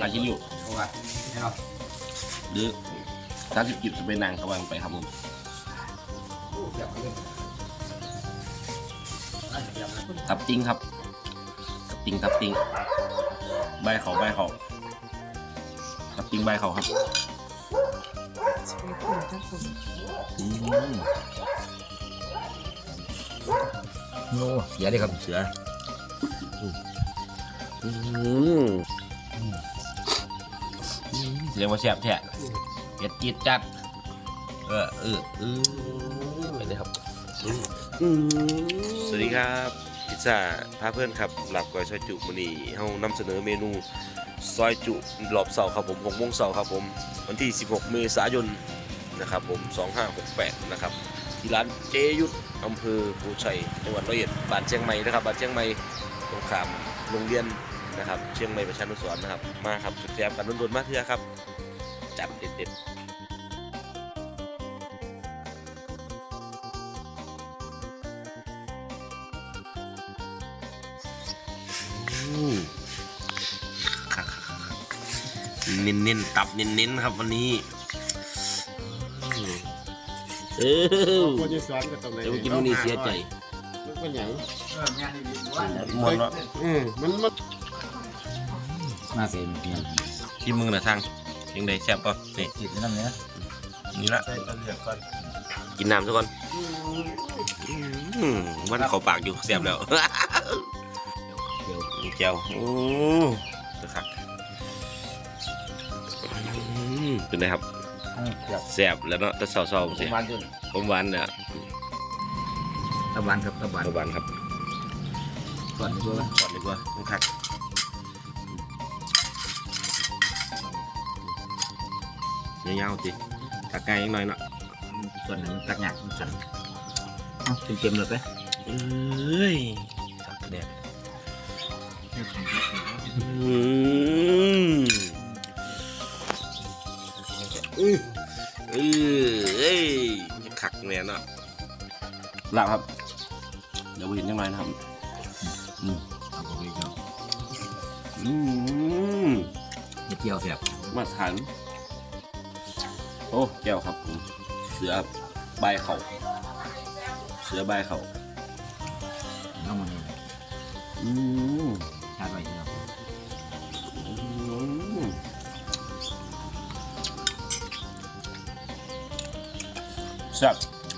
พาชิลิวเพราะว่านะครับหรือสามสิบกิบจะเป็นนางกำลังไปครับผมเกี่ยวกับเรื่องน่าจะเกี่ยวกับตับติ้งครับตับติ้งตับติ้งใบเขาใบเขาตับติ้งใบเขาครับสวยคุณครับผมอืมโน่เสียเลยครับเสืออืม เสียงว่าแซ่บแท้เผ็ดจี๊ดจัด เออเออเออไปเลยครับสวัสดีครับพิซซ่าพาเพื่อนครับหลับก้อยซอยจุมื้อนี้เฮานำเสนอเมนูซอยจุรอบเสาครับผม6โมงเสาครับผมวันที่ 16 เมษายนนะครับผม 2568 นะครับที่ร้านเจยุทธอำเภอภูชัยจังหวัดร้อยเอ็ดบ้านเชียงใหม่นะครับบ้านเชียงใหม่ตรงขามโรงเรียน นะครับ เชียงใหม่ประชานุสรณ์นะครับ มาครับแซ่บๆกันโดนๆมาเถอะครับ จัดเด็ดๆอืมครับเน้นๆ ตับเน้นๆ ครับวันนี้อืมเออคนจะสอนก็ต้องเลยเดี๋ยวไปกินมื้อนี้เสียใจมันเป็นอย่างเอองานดีๆว่าหมดแล้วอืมมันมัน มาเสียเพียงที่มึงนะทางยังได้แซ่บป่ะนี่จิตน้ำเนื้อนี่ละใส่ตะเลียบก่อนกินน้ำทุกคนอืมวันเขาปากอยู่แซ่บแล้วเดี๋ยวแก้วโอ้นะครับอืมเป็นไงครับเกือบแซ่บแล้วเนาะแต่เศร้าๆปเสียระมาณจนผมหวานเนี่ยตะวันครับตะวันหวานครับก่อนดีกว่าก่อนดีกว่าต้อ งคักยาวๆสิถักไกลยังหน่อยเนาะส่วนหนึ่งตักหยักมันสั่นเอาเต็มๆเลยไปเอ้ยสักแดดอืมเออเอ้ยคักแน่เนาะลาบครับเดี๋ยวไปเห็นยังไงนะครับเอาไปเลยครับอืมเฮ็ดเจียวเสียบมาทาน โอ้แก้วครับผมเสือใบเขาเสือใบเขาน้ำมันนี่อืมชาติไว้ที่เราอืมแซ่บ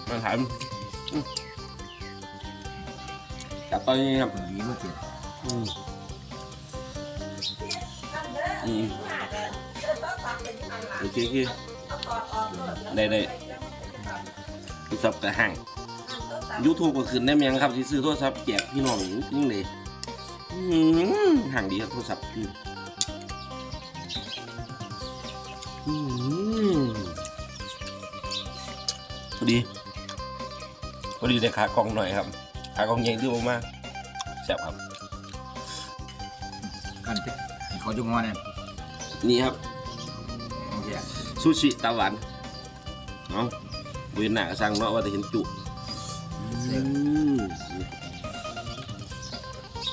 มาทานอืมจับตอนนี้ครับเปิดดีว่าเจ็ดอืมอืมโอเคคือ ได้ได้โทรศัพท์กระห่าง YouTube ก็ขึ้นได้ไหมยังครับที่ซื้อโทรศัพท์แจกพี่น้องยิ่งเลยอืมห่างดีครับโทรศัพท์อืมอืมพอดีพอดีได้ขากล้องหน่อยครับขากล้องใหญ่ดื้อมากๆแซ่บครับกันเจ็ดเขาจุงงอเนี่ยนี่ครับโอเค ซูชิตาหวานเนาะเวียนหน้าก็สั่งเนาะว่าจะเห็นจุ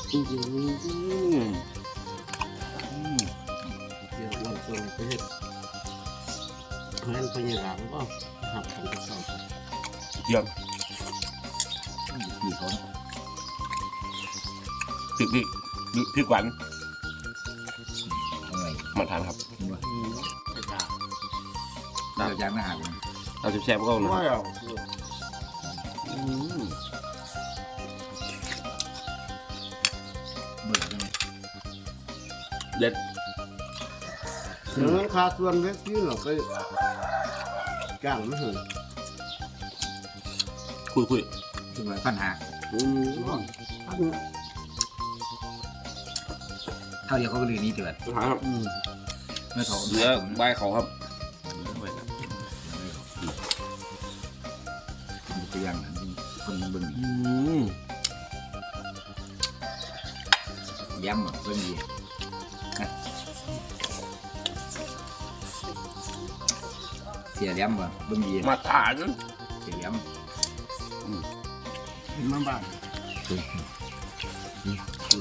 เดี๋ยวเราส่งไปเฮ็ดงั้นยายามก็หักของกระสอบเยี่ยมดีเขาพริกพริกพริกหวานมาทานครับ เดี๋ยวยางนะฮะเราจะแซ่บก็นะว่าเอาอืมเบื่อจังเด็ดเดี๋ยวนั้นคาส่วนเล็กที่เราไปก้างไม่ถึงคุยคุยถึงว่าปัญหาอืมเท่าเดียวเขาก็เลยนี้เดือดหาครับอืมเมื่อเขาเหลือใบเขาครับ ตัวอย่างนั้นคนเบิ่งอืมย้ำแบบเบิ่งดีเสียย้ำบ่เบิ่งดีมาทานเสียย้มาบ้าน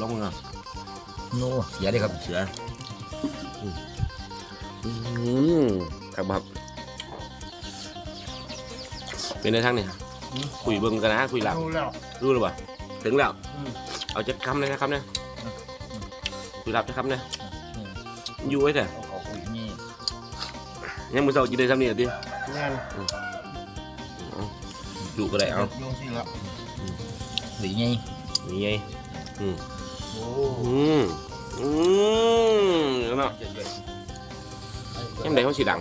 ลงนะำโน่เสียเลยครับเสืออืมครับครับเป็นในทางนี่ คุยเบิ่งกันนะคุยหลังรู้แล้วรู้หรือเปล่าถึงแล้วอืมเอาจะคำเลยนะครับเนี่ยคุยหลับจะคำเนี่ยอยู่ไว้เถอะเอาเขาคุยนี่ยังมือเสาจีได้ทำนี่ดิงานดูก็ได้เอาโยงสิละหรือไงนี่ไงอืมโอ้อืมอืมเนาะยังไงเขาสีดัง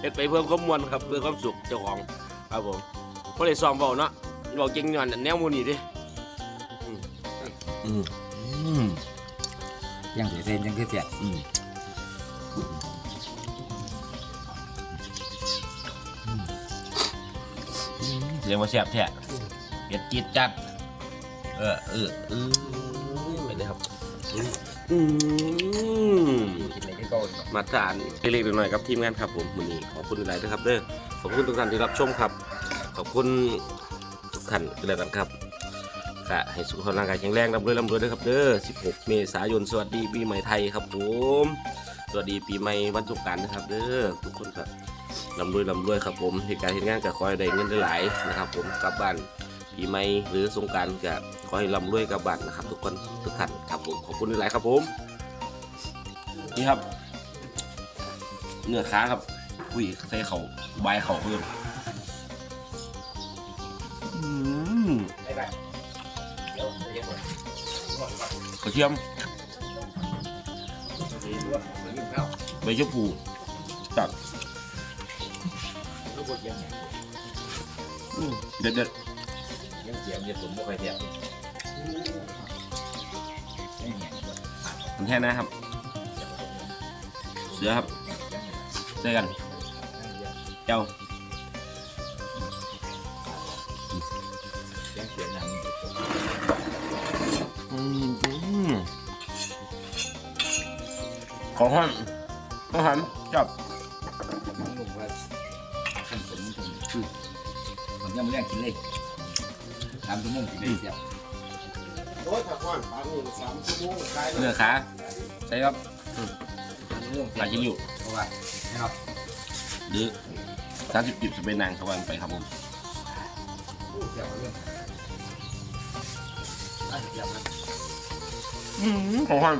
เฮ็ดไปเพื่อความมวลครับเพื่อความสุขเจ้าของ ครับผมเพราะเลยซ้อมเบาเนาะบอกเก่งย้อนแนวหมูนี่ดิอืมอืมอืมยังเสียเซนยังคือเสียอืมเรียกว่าแซ่บแท้เผ็ดจี๊ดจัด เออเออเออไปเลยครับอืมกินอะไรก็เก่ามาทานเล็กๆหน่อยๆครับทีมงานครับผมวันนี้ขอบคุณหลายๆด้วยครับเด้อ ขอบคุณทุกท่านที่รับชมครับ ขอบคุณทุกท่านที่แล้วกันครับกะให้สุขภาพร่างกายแข็งแรงร่ำรวยร่ำรวยด้วยครับเด้อ 16 เมษายน สวัสดีปีใหม่ไทยครับผม สวัสดีปีใหม่วันสงกรานต์นะครับเด้อทุกคนครับร่ำรวยร่ำรวยครับผมเหตุการณ์เหตุงานก็ขอให้ได้เงินได้หลายนะครับ ผมกลับบ้านปีใหม่หรือสงกรารก็ขอให้ร่ำรวยกลับบ้านนะครับ ทุกคนทุกท่านครับผมขอบคุณหลายครับผมนี่ครับ เนื้อขาครับ อุ้ยใส่เขาใบายเขาเพิ่มอืมได้ไหมเดี๋ยวเรียกว่ากระเทียมดีด้วยเหมือนข้าวใบชะพูตัดลูกบดยังไงอืมเด็ดเด็ดยังเสียมยังสมบูรณ์ไปเสียไม่เห็นๆมันแท้นะครับ เสือครับเจอกันเจ้ายังเสียหนังอืมอืมขอห้อนต้องหันจับลงว่าขั้นสมตรงคือมันยังไม่ได้กินเลยสามชั่วโมงกินเลยเสียโอ้ยถ้าก่อนปานนี้สามชั่วโมงได้เนื้อขาใส่ครับสามชั่วโมงหลายชิ้นอยู่เพราะว่านะครับหรือ สามสิบจิบจะเป็นนางตะวันไปครับผมเสียบเรื่องอะเสียบนะอืมของห้อน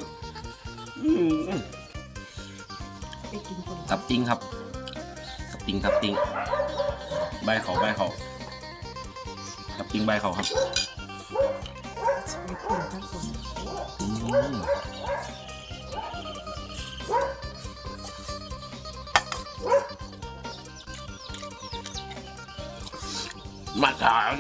อืมไปกินคนกับจริงครับกับจริงครับจริง ใบเขาใบเขากับจริงใบเขาครับไปคุยทั้งคนอืม มาทาน